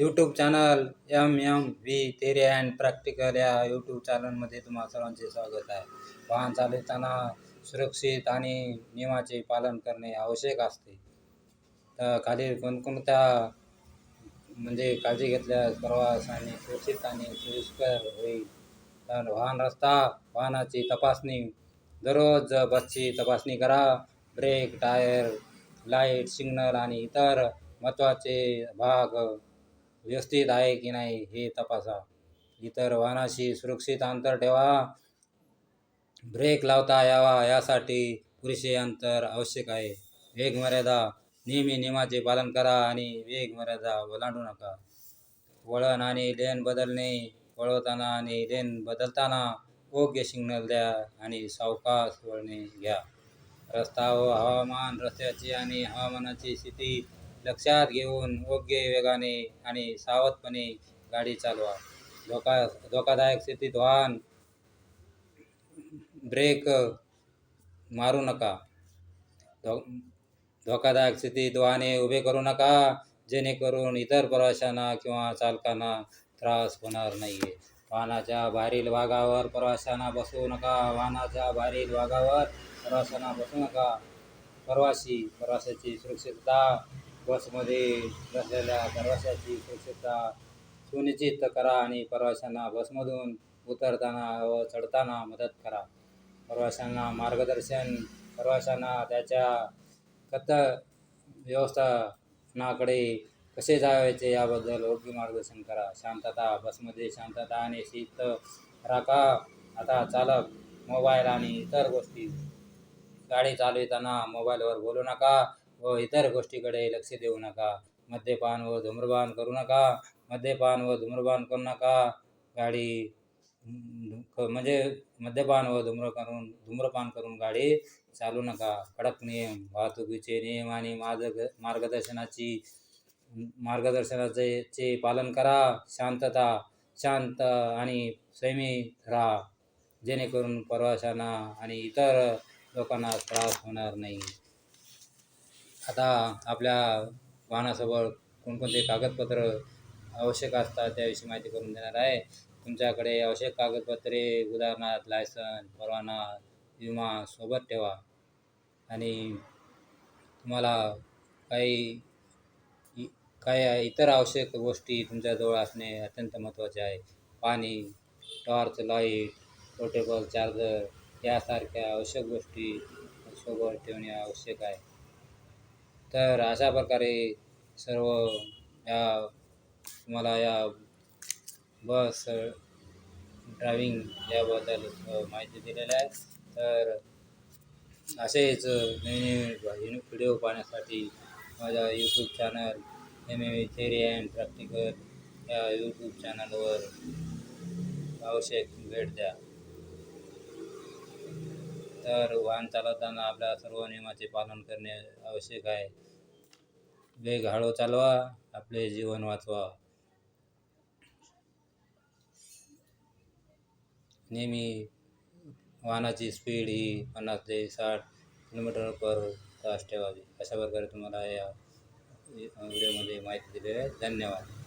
YouTube channel M M V theory and practical या YouTube चॅनलमध्ये तुम्हा सर्वांचे स्वागत आहे. वाहन चालवताना सुरक्षित आणि नियमाचे पालन करणे आवश्यक असते. तर खाली कोणकोणत्या म्हणजे काळजी घेतल्यास प्रवास आणि सुरक्षित आणि सोयीस्कर होईल. तर वाहन रस्ता वाहनाची तपासणी दररोज बसची तपासणी करा. ब्रेक टायर लाइट सिग्नल आणि इतर महत्त्वाचे भाग व्यवस्थित आहे की नाही हे तपासा. इतर वाहनाशी सुरक्षित अंतर ठेवा. ब्रेक लावता यावा यासाठी पुरेसे अंतर आवश्यक आहे. वेग मर्यादा नेहमी नियमाचे पालन करा आणि वेग मर्यादा ओलांडू नका. वळण आणि लेन बदलणे वळवताना आणि लेन बदलताना योग्य सिग्नल द्या आणि सावकाश वळणे घ्या. रस्ता व हवामान रस्त्याची आणि हवामानाची स्थिती लक्षात घेऊन योग्य वेगाने आणि सावधपणे गाडी चालवा. धोका धोकादायक स्थितीत वाहन ब्रेक मारू नका. धो धोकादायक स्थितीत वाहने उभे करू नका जेणेकरून इतर प्रवाशांना किंवा चालकांना त्रास होणार नाही आहे वाहनाच्या बाहेरील भागावर प्रवाशांना बसवू नका. वाहनाच्या बाहेरील भागावर प्रवाशांना बसू नका. प्रवासी प्रवाशाची सुरक्षितता बसमध्ये बसलेल्या प्रवाशाची सुरक्षितता सुनिश्चित करा आणि प्रवाशांना बसमधून उतरताना व चढताना मदत करा. प्रवाशांना मार्गदर्शन प्रवाशांना त्याच्या कथ व्यवस्थापनाकडे कसे जावायचे याबद्दल योग्य मार्गदर्शन करा. शांतता बसमध्ये शांतता आणि शीत राखा. आता चालक मोबाईल आणि इतर गोष्टी. गाडी चालविताना मोबाईलवर बोलू नका. व इतर गोष्टीकडे लक्ष देऊ नका. मद्यपान व धूम्रपान करू नका. मद्यपान व धूम्रपान करू नका. गाडी क- म्हणजे मद्यपान व धूम्र करून धूम्रपान करून गाडी चालू नका. कडक नियम वाहतुकीचे नियम आणि मार्ग मार्गदर्शनाची मार्गदर्शनाचे चे पालन करा. शांतता शांत आणि संयमी राहा. जेणेकरून प्रवाशांना आणि इतर लोकांना त्रास होणार नाही. आता आपल्या वाहनासोबत कोणकोणते कागदपत्र आवश्यक असतात त्याविषयी माहिती करून देणार आहे. तुमच्याकडे आवश्यक कागदपत्रे उदाहरणार्थ लायसन परवाना विमा सोबत ठेवा. आणि तुम्हाला काही इ- काही इतर आवश्यक गोष्टी तुमच्याजवळ असणे अत्यंत महत्त्वाचे आहे. पाणी टॉर्च लाइट पोर्टेबल चार्जर यासारख्या आवश्यक गोष्टी सोबत ठेवणे आवश्यक आहे. तर अशा प्रकारे सर्व या तुम्हाला या बस ड्रायविंग याबद्दल माहिती दिलेली आहे. तर असेच नवीन नवीन व्हिडिओ पाहण्यासाठी माझ्या YouTube channel M M theory and practical या यूट्यूब चॅनलवर आवश्यक भेट द्या. तर वाहन चालवताना आपल्या सर्व नियमाचे पालन करणे आवश्यक आहे. वेग हळू चालवा आपले जीवन वाचवा. नेहमी वाहनाची स्पीड ही पन्नास ते साठ किलोमीटर पर तास ठेवावी. अशा प्रकारे तुम्हाला या व्हिडिओमध्ये माहिती दिलेली आहे. धन्यवाद.